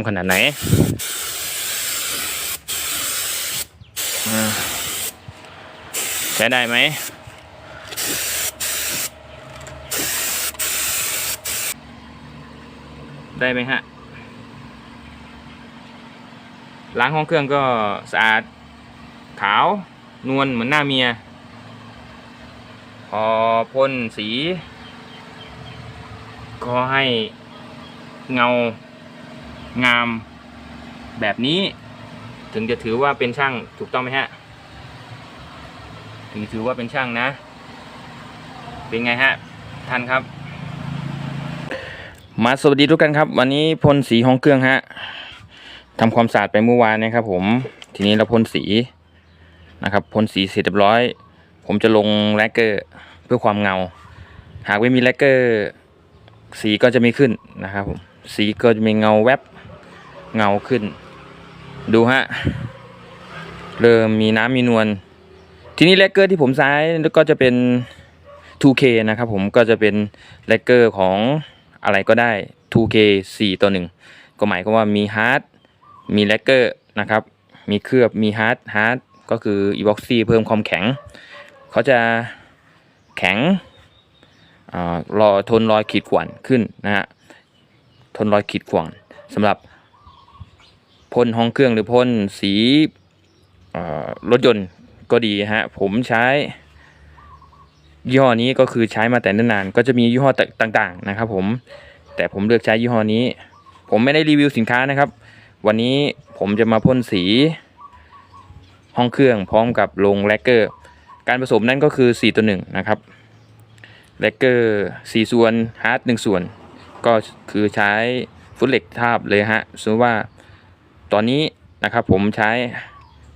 ามขนาดไหนใช้ได้ไหมได้ไหมฮะ ล้างห้องเครื่องก็สะอาด ขาวนวลเหมือนหน้าเมีย พอพ่นสี ก็ให้เงา งามแบบนี้ถึงจะถือว่าเป็นช่างถูกต้องไหมฮะ ถึงถือว่าเป็นช่างนะ เป็นไงฮะท่านครับ มาสวัสดีทุกท่านครับ วันนี้พ่นสีห้องเครื่องฮะทำความสะอาดไปเมื่อวานนะครับ ผมทีนี้เราพ่นสีนะครับพ่นสีเสร็จเรียบร้อย ผมจะลงแลกเกอร์เพื่อความเงา หากไม่มีแลกเกอร์ สีก็จะไม่ขึ้นนะครับผมสีก็จะมีเงาแวบ เงาขึ้น ดูฮะ เริ่มมีน้ำมีนวล ทีนี้แลกเกอร์ที่ผมใช้ก็จะเป็น 2K นะครับผมก็จะเป็นแลกเกอร์ของอะไรก็ได้ 2K 4 ตัวหนึ่งก็หมายความว่ามีฮาร์ดมีแลกเกอร์นะครับ มีเคลือบมีฮาร์ดฮาร์ดก็คืออีบ็อกซี่เพิ่มความแข็ง เขาจะแข็งอารอทนรอยขีดข่วนขึ้นนะฮะทนรอยขีดข่วนสำหรับ พ่นห้องเครื่องหรือพ่นสีรถยนต์ก็ดีฮะ ผมใช้ยี่ห้อนี้ก็คือใช้มาแต่นิ่นนานก็จะมียี่ห้อต่างๆนะครับ ผม แต่ผมเลือกใช้ยี่ห้อนี้ ผมไม่ได้รีวิวสินค้านะครับ วันนี้ผมจะมาพ่นสี ห้องเครื่องพร้อมกับลงแลกเกอร์ การผสมนั่นก็คือ 4 ตัวหนึ่งนะครับแลกเกอร์4ส่วนฮาร์ด1ส่วน ก็คือใช้ฟุตเหล็กทาบเลยฮะสมมติว่า ตอนนี้นะครับผมใช้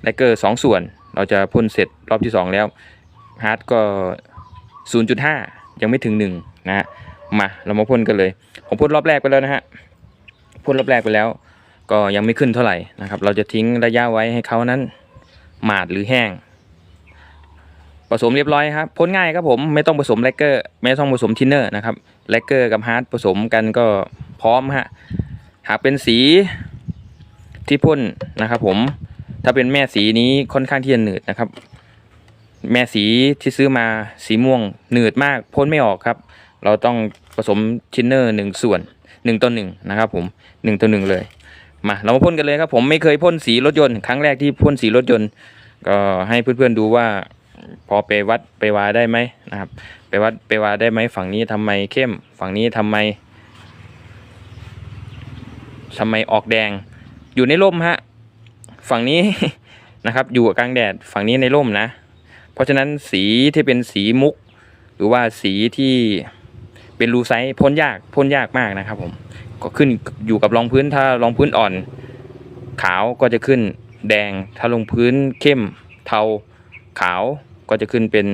แลกเกอร์2ส่วน เราจะพ่นเสร็จรอบที่ 2 แล้วฮาร์ดก็ 0.5 ยังไม่ถึง 1 นะฮะมาเรามาพ่นกันเลย ผมพ่นรอบแรกไปแล้วนะฮะพ่นรอบแรกไปแล้ว ก็ยังไม่ขึ้นเท่าไหร่นะครับ เราจะทิ้งระยะไว้ให้เขานั้น หมาดหรือแห้งผสมเรียบร้อยครับพ่นง่ายครับผมไม่ต้องผสมแลกเกอร์ไม่ต้องผสมทินเนอร์นะครับแลกเกอร์กับฮาร์ดผสมกันก็พร้อมฮะหากเป็นสี ที่พ่นนะครับ ผมถ้าเป็นแม่สีนี้ค่อนข้างที่จะหนืดนะครับ แม่สีที่ซื้อมาสีม่วงหนืดมากพ่นไม่ออกครับ เราต้องผสมชินเนอร์หนึ่งส่วนหนึ่งต่อหนึ่งนะครับ ผมหนึ่งต่อหนึ่งเลยมาเรามาพ่นกันเลยครับ ผมไม่เคยพ่นสีรถยนต์ครั้งแรกที่พ่นสีรถยนต์ ก็ให้เพื่อนๆดูว่าพอไปวัดไปวาได้ไหมนะครับ ไปวัดไปวาได้ไหมฝั่งนี้ทำไมเข้ม ฝั่งนี้ทำไมทำไมออกแดง อยู่ในร่มฮะ ฝั่งนี้นะครับ อยู่กับกลางแดดฝั่งนี้ในร่มนะ เพราะฉะนั้นสีที่เป็นสีมุก หรือว่าสีที่เป็นรูไซส์พ่นยากพ่นยากมากนะครับ ผม ก็ขึ้นอยู่กับรองพื้นถ้ารองพื้นอ่อน ขาวก็จะขึ้นแดงถ้าลงพื้นเข้มเทาขาวก็จะขึ้นเป็น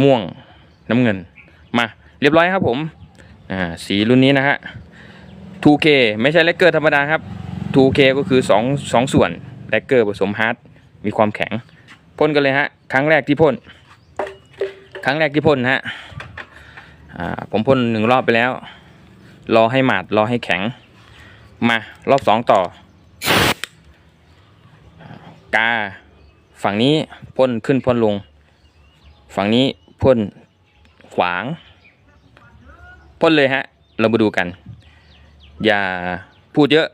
ม่วงน้ำเงินมาเรียบร้อยครับผมสีรุ่นนี้นะฮะ 2K ไม่ใช่แลกเกอร์ธรรมดาครับ 2K ก็คือ 2 2 ส่วนแลกเกอร์ผสมฮาร์ดมีความแข็งพ่นกันเลยฮะ ครั้งแรกที่พ่น ครั้งแรกที่พ่นฮะอ่าผมพ่นหนึ่งรอบไปแล้ว รอให้หมาดรอให้แข็ง มารอบสองต่อ กา ฝั่งนี้พ่นขึ้นพ่นลง ฝั่งนี้พ่นขวาง พ่นเลยฮะ เรามาดูกัน อย่าพูดเยอะ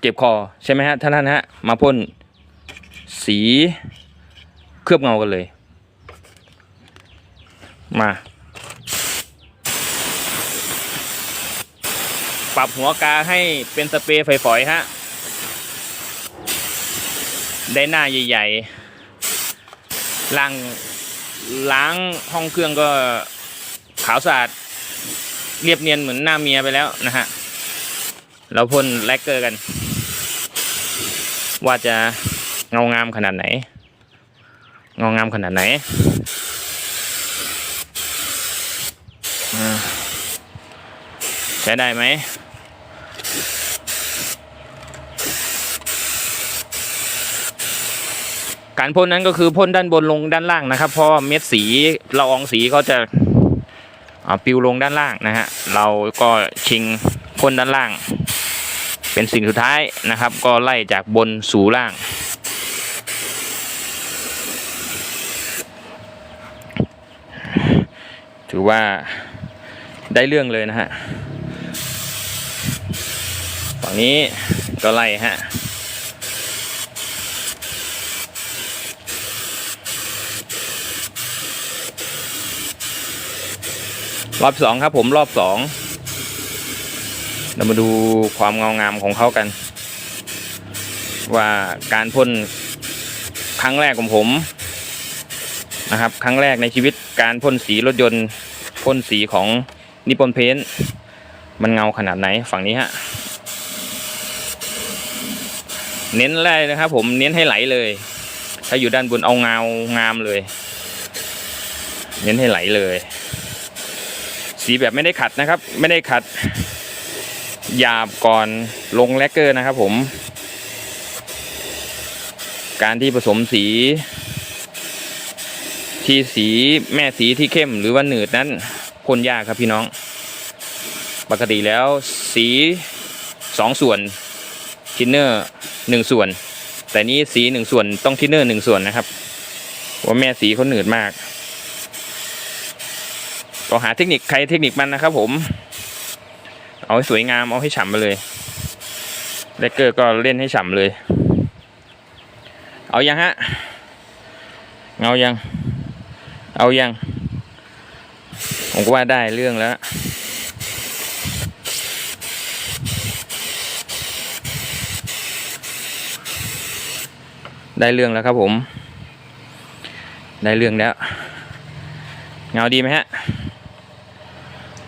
เจ็บคอใช่ไหมฮะท่านท่านฮะมาพ่นสีเคลือบเงากันเลย มาปรับหัวกาให้เป็นสเปรย์ฝอยๆฮะ ได้หน้าใหญ่ๆล้างล้างห้องเครื่องก็ขาวสะอาดเรียบเนียนเหมือนหน้าเมียไปแล้วนะฮะ เราพ่นแลกเกอร์กัน ว่าจะเงางามขนาดไหน เงางามขนาดไหนใช้ได้ไหมการพ่นนั้นก็คือพ่นด้านบนลงด้านล่างนะครับ เพราะเม็ดสีละอองสีเขาจะปิวลงด้านล่างนะฮะ เราก็ชิงพ่นด้านล่าง เป็นสิ่งสุดท้ายนะครับ ก็ไล่จากบนสู่ล่าง ถือว่าได้เรื่องเลยนะฮะฝั่งนี้ก็ไล่ฮะรอบสองครับผมรอบสอง เรามาดูความเงางามของเขากัน ว่าการพ่นครั้งแรกของผมนะครับ ครั้งแรกในชีวิตการพ่นสีรถยนต์พ่นสีของนิปปอนเพนมันเงาขนาดไหนฝั่งนี้ฮะเน้นแรกนะครับ ผมเน้นให้ไหลเลย ถ้าอยู่ด้านบนเอาเงางามเลย เน้นให้ไหลเลย สีแบบไม่ได้ขัดนะครับ ไม่ได้ขัด หยาบก่อนลงแลกเกอร์นะครับผม การที่ผสมสี ที่สีแม่สีที่เข้มหรือว่าหนืดนั้นพ่นยากครับพี่น้อง ปกติแล้วสีสองส่วนทินเนอร์หนึ่งส่วน แต่นี้สีหนึ่งส่วนต้องทินเนอร์หนึ่งส่วนนะครับว่าแม่สีเขาหนืดมากก็หาเทคนิคใครเทคนิคมันนะครับผม เอาให้สวยงามเอาให้ฉ่ำไปเลยเลกเกอร์ก็เล่นให้ฉ่ำเลย เอายังฮะ เอายัง เอายัง ผมก็ว่าได้เรื่องแล้วได้เรื่องแล้วครับผม ได้เรื่องแล้ว เงาดีไหมฮะ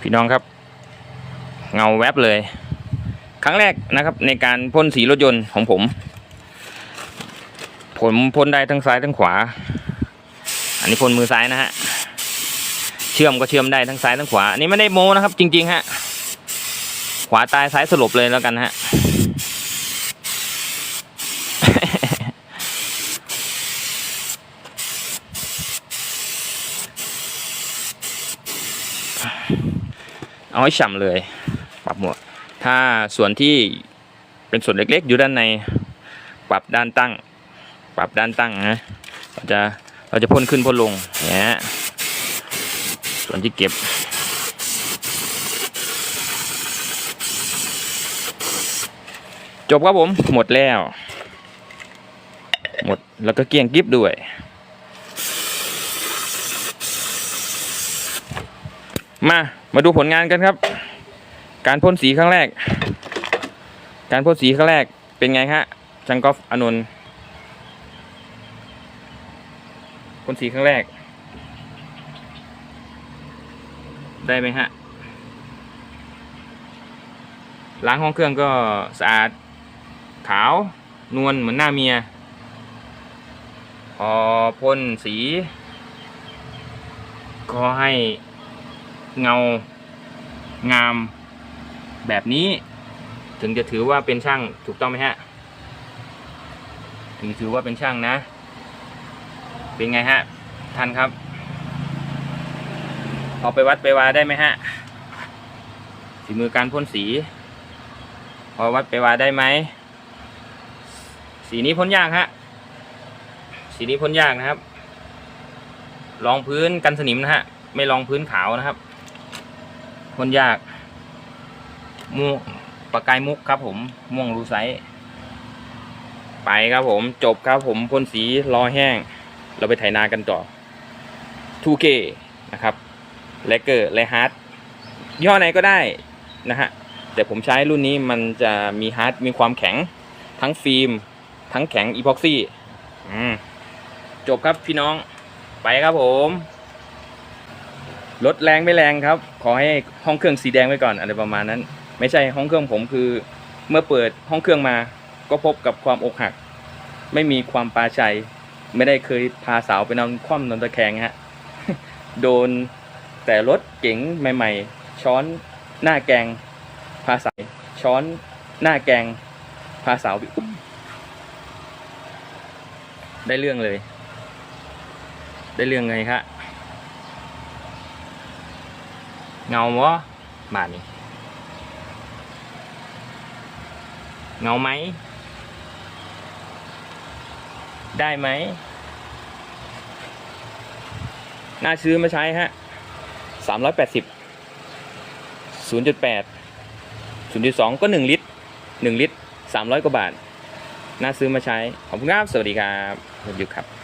พี่น้องครับ เงาแวบเลย ครั้งแรกนะครับ ในการพ่นสีรถยนต์ของผม ผมพ่นได้ทั้งซ้ายทั้งขวา อันนี้พ่นมือซ้ายนะฮะเชื่อมก็เชื่อมได้ทั้งซ้ายทั้งขวา อันนี้ไม่ได้โม้นะครับ จริง ๆ ฮะ ขวาตายซ้ายสลบเลยแล้วกันฮะเอาให้ฉ่ำเลย หมด ถ้าส่วนที่เป็นส่วนเล็กๆ อยู่ด้านในปรับด้านตั้ง ปรับด้านตั้งนะเราจะเราจะพ่นขึ้นพ่นลงเนี่ยส่วนที่เก็บจบครับผมหมดแล้ว หมดแล้วก็เกลี้ยงกิฟด้วย มามาดูผลงานกันครับ การพ่นสีครั้งแรก การพ่นสีครั้งแรกเป็นไงฮะจังกอฟอานนท์พ่นสีครั้งแรก ได้ไหมฮะล้างห้องเครื่องก็สะอาดขาวนวลเหมือนหน้าเมีย พอพ่นสี ก็ให้เงางาม แบบนี้ ถึงจะถือว่าเป็นช่างถูกต้องไหมฮะถึงถือว่าเป็นช่างนะ เป็นไงฮะท่านครับเอาไปวัดไปวาได้ไหมฮะฝีมือการพ่นสีพอวัดไปวาได้ไหมสีนี้พ่นยากฮะสีนี้พ่นยากนะครับรองพื้นกันสนิมนะฮะไม่รองพื้นขาวนะครับพ่นยาก ม่วงปากกายมุกครับผมม่วงรูไซไปครับผมจบครับผมพ่นสีรอแห้ง เราไปไถนากันต่อ 2K นะครับเลเกอร์และฮาร์ดยี่ห้อไหนก็ได้นะฮะแต่ผมใช้รุ่นนี้มันจะมีฮาร์ดมีความแข็งทั้งฟิล์ม ทั้งแข็งอีพ็อกซี่จบครับพี่น้องไปครับผมรถแรงไม่แรงครับ ขอให้ห้องเครื่องสีแดงไว้ก่อนอะไรประมาณนั้น ไม่ใช่ห้องเครื่องผมคือ เมื่อเปิดห้องเครื่องมา ก็พบกับความอกหัก ไม่มีความปลาชัย ไม่ได้เคยพาสาวไปนอนคว่ำนอนตะแคงฮะโดนแต่รถเก๋งใหม่ ๆ ช้อนหน้าแกง พาสาวช้อนหน้าแกง พาสาวไปอุ๊บได้เรื่องเลย ได้เรื่องไงครับเงาวะบานี้ เงาไหม ได้ไหม น่าซื้อมาใช้ฮะสามร้อยแปดสิบศูนย์จุดแปดศูนย์จุดสองก็หนึ่งลิตรหนึ่งลิตรสามร้อยกว่าบาท น่าซื้อมาใช้ ขอบคุณครับ สวัสดีครับสวัสดีครับ